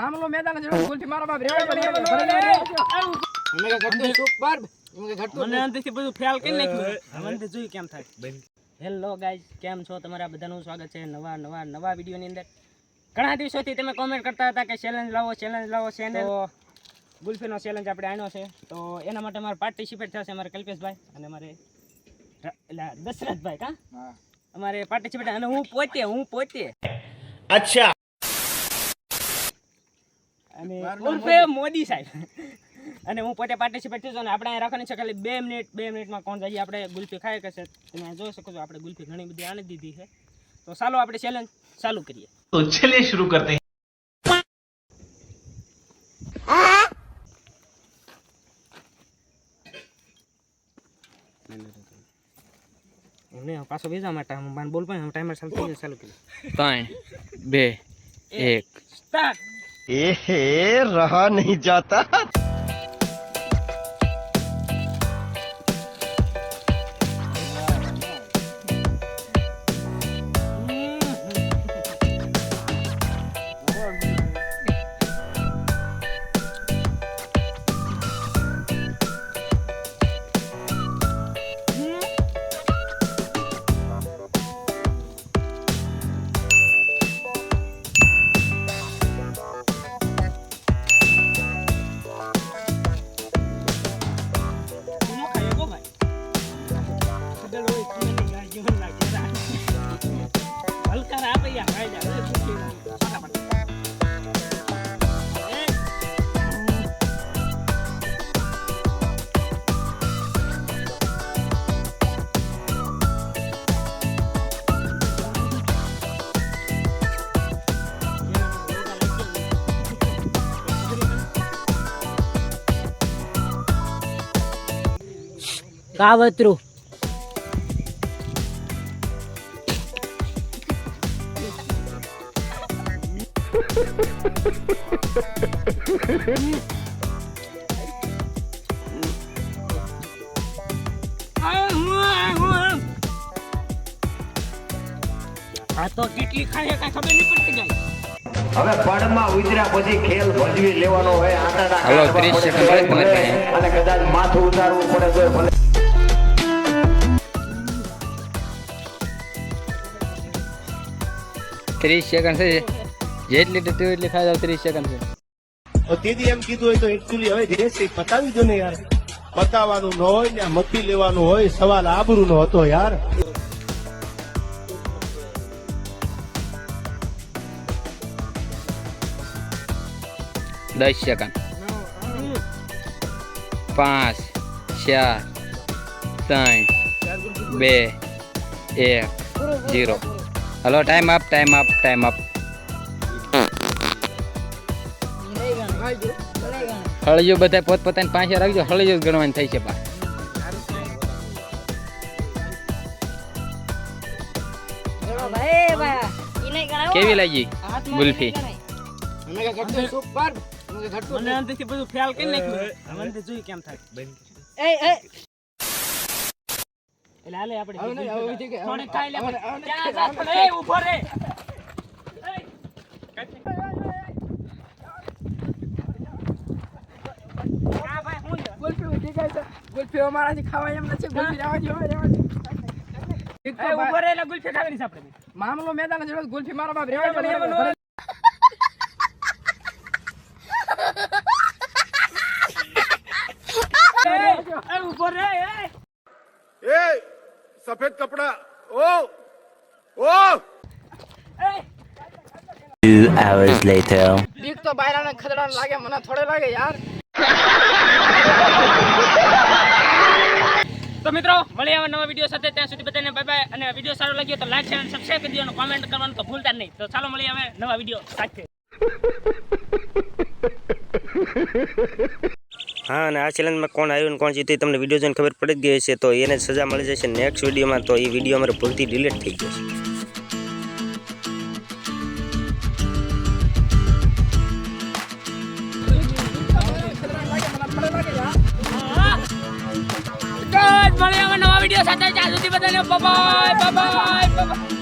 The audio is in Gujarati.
આમલો મેદાન જો ભૂલથી હેલો ગાઈઝ કેમ છો? તમારા બધાનું સ્વાગત છે નવા નવા નવા વિડીયોની અંદર. ઘણા દિવસોથી તમે કોમેન્ટ કરતા હતા કે ચેલેન્જ લાવો ચેલેન્જ લાવો ચેલેન્જ ગુલ્ફીનો ચેલેન્જ આપણે આણ્યો છે. તો એના માટે મારે પાર્ટિસિપેટ થશે અમારે કલ્પેશભાઈ અને અમારે મારે દશરથભાઈ કા? અમારે પાર્ટિસિપેટ અને હું પોતે હું પોતે. અચ્છા. અને ઉર્ફે મોદી. સાહેબ. અને હું પોતે પાર્ટિસિપેટ થયું અને આપણે રાખવાની છે ખાલી બે મિનિટ બે મિનિટમાં કોણ જઈએ આપણે ગુલ્ફી ખાઈ કશે તમે જોઈ શકો છો આપણે ગુલ્ફી ઘણી બધી આની દીધી છે. તો ચાલો આપણે ચેલેન્જ ચાલુ કરીએ. તો ચલે શરૂ કરતે પાછો બીજા માટે હું બોલ પણ ટાઈમર ચાલુ ચાલુ કર્યું ત્રણ બે એક સ્ટાર્ટ એ રહા નહીં જાતા. કાવતરું. આ તો કેટલી ખાય કાંઈ ખબર નહીં પડતી ગઈ હવે પડમાં ઉતર્યા પછી ખેલ ભજવી લેવાનો હોય આટાડા હલો, કાઢવા 30 સેકન્ડ. અને કદાચ માથું ઉતારવું પડે તો ભલે. ત્રીસ સેકન્ડ છે જેટલી તો એટલી ખાઈ જાવ ત્રીસ સેકન્ડ છે. તેથી એમ કીધું હોય તો એકચ્યુઅલી હવે રેસીપી પતાવી દો ને યાર. પતાવવાનું ન હોય ને મતી લેવાનું હોય સવાલ આબરૂ નો હતો યાર. દસ સેકન્ડ પાંચ ચાર ત્રણ બે એક zero hello time up time up time up હળજો બધા પોત પોતાની પાસે રાખજો હળજો જ ગણવાની થઈ છે પા કેવી લાગી ગુલ્ફી સુપર મને અંદરથી બધું ખ્યાલ કરી નાખ્યું મને જોયું કેમ થાય એટલે હાલે આપણે હવે નહીં, હવે ઠીક છે. થોડીક ખાઈ લે હવે- પણ. હવે- ક્યાં હવે- જા હવે- થોડે? એ ઊભો રે. આ ભાઈ હું છે? ગુલ્ફી છે ગુલ્ફી અમારાથી ખવાય એમ નથી ગુલ્ફી રહેવા રહેવા ગુલ્ફી ખાવાની આપણે. મામલો મેદાન જેવો ગુલ્ફી મારા બાપ રેવા પડે એમાં ભલે- એ, એ ઊભો રે, એ. એ સફેદ કપડા ઓ ઓ. બીક તો બાયરાને ખદડાને લાગે મને થોડે લાગે યાર. તો મિત્રો મળી આવે નવા વીડિયો સાથે. ત્યાં સુધી બધાને બાય બાય અને વીડિયો સારો લાગ્યો તો લાઈક શેર અને સબસ્ક્રાઇબ કરી દો અને કોમેન્ટ કરવાનું તો ભૂલતા નહીં. તો ચાલો મળી આવે નવા વીડિયો સાથે. હા, અને આ ચેલેન્જમાં કોણ આવ્યું કોણ જીત્યું તમને વીડિયો જોઈને ખબર પડી જ ગઈ છે તો એને સજા મળી જશે. નેક્સ્ટ વિડીયોમાં તો એ વીડિયો અમારે ભૂલથી ડિલીટ થઈ ગયો મળીએ નવા વીડિયો સાથે. ત્યાં સુધી બધાને બાય બાય બાય